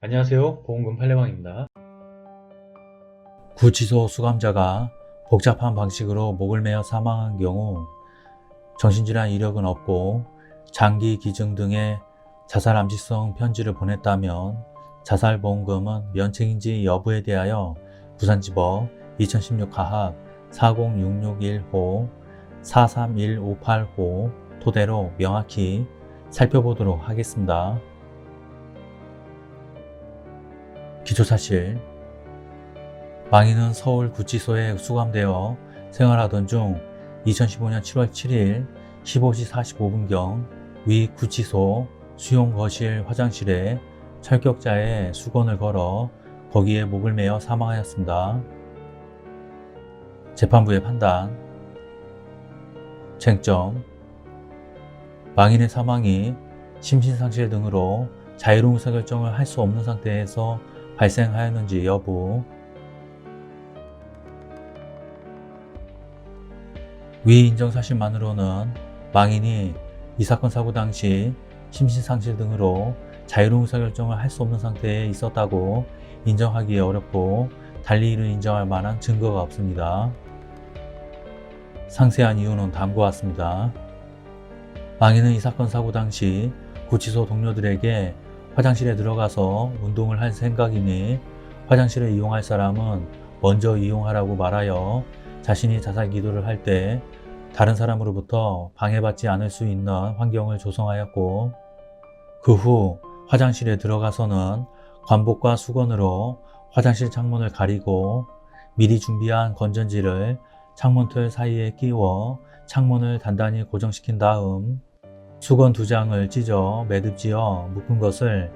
안녕하세요. 보험금 팔례방입니다. 구치소 수감자가 복잡한 방식으로 목을 매어 사망한 경우 정신질환 이력은 없고 장기 기증 등의 자살 암시성 편지를 보냈다면 자살 보험금은 면책인지 여부에 대하여 부산지법 2016 가합 40661호 431585 토대로 명확히 살펴보도록 하겠습니다. 기초사실. 망인은 서울 구치소에 수감되어 생활하던 중 2015년 7월 7일 15시 45분경 위 구치소 수용 거실 화장실에 철격자의 수건을 걸어 거기에 목을 매어 사망하였습니다. 재판부의 판단. 쟁점. 망인의 사망이 심신상실 등으로 자유로운 의사결정을 할 수 없는 상태에서 발생하였는지 여부 위 인정 사실만으로는 망인이 이 사건 사고 당시 심신상실 등으로 자유로운 의사결정을 할 수 없는 상태에 있었다고 인정하기 어렵고 달리 이를 인정할 만한 증거가 없습니다. 상세한 이유는 다음과 같습니다. 망인은 이 사건 사고 당시 구치소 동료들에게 화장실에 들어가서 운동을 할 생각이니 화장실을 이용할 사람은 먼저 이용하라고 말하여 자신이 자살 기도를 할 때 다른 사람으로부터 방해받지 않을 수 있는 환경을 조성하였고 그 후 화장실에 들어가서는 관복과 수건으로 화장실 창문을 가리고 미리 준비한 건전지를 창문틀 사이에 끼워 창문을 단단히 고정시킨 다음 수건 두 장을 찢어 매듭지어 묶은 것을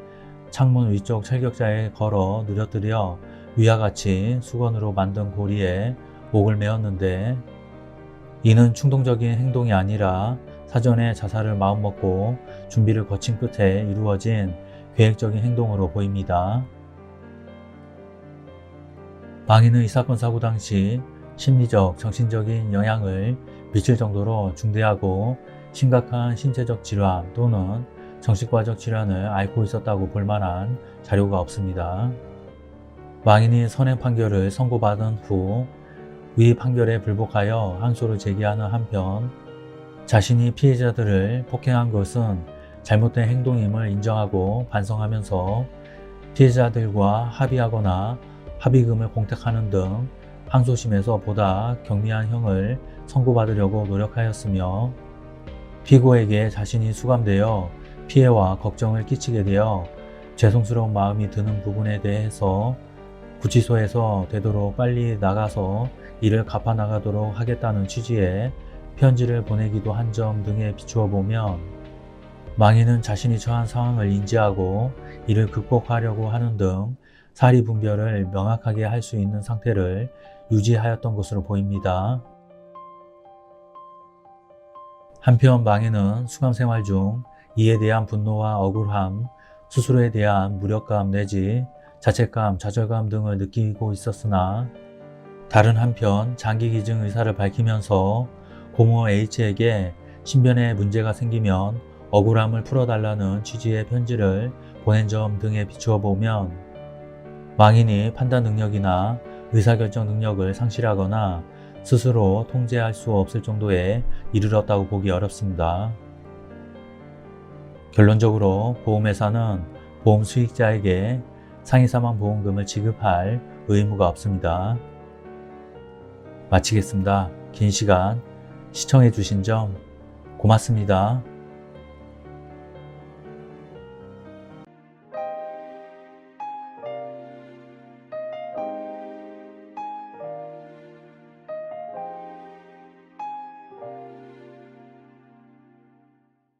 창문 위쪽 철격자에 걸어 늘어뜨려 위와 같이 수건으로 만든 고리에 목을 메었는데 이는 충동적인 행동이 아니라 사전에 자살을 마음먹고 준비를 거친 끝에 이루어진 계획적인 행동으로 보입니다. 망인은 이 사건 사고 당시 심리적, 정신적인 영향을 미칠 정도로 중대하고 심각한 신체적 질환 또는 정신과적 질환을 앓고 있었다고 볼 만한 자료가 없습니다. 망인이 선행 판결을 선고받은 후 위 판결에 불복하여 항소를 제기하는 한편 자신이 피해자들을 폭행한 것은 잘못된 행동임을 인정하고 반성하면서 피해자들과 합의하거나 합의금을 공탁하는 등 항소심에서 보다 경미한 형을 선고받으려고 노력하였으며 피고에게 자신이 수감되어 피해와 걱정을 끼치게 되어 죄송스러운 마음이 드는 부분에 대해서 구치소에서 되도록 빨리 나가서 이를 갚아 나가도록 하겠다는 취지의 편지를 보내기도 한 점 등에 비추어 보면 망인은 자신이 처한 상황을 인지하고 이를 극복하려고 하는 등 사리 분별을 명확하게 할 수 있는 상태를 유지하였던 것으로 보입니다. 한편 망인은 수감 생활 중 이에 대한 분노와 억울함, 스스로에 대한 무력감 내지 자책감, 좌절감 등을 느끼고 있었으나 다른 한편 장기 기증 의사를 밝히면서 고모 H에게 신변에 문제가 생기면 억울함을 풀어달라는 취지의 편지를 보낸 점 등에 비추어 보면 망인이 판단 능력이나 의사결정 능력을 상실하거나 스스로 통제할 수 없을 정도에 이르렀다고 보기 어렵습니다. 결론적으로 보험회사는 보험 수익자에게 상해 사망 보험금을 지급할 의무가 없습니다. 마치겠습니다. 긴 시간 시청해 주신 점 고맙습니다.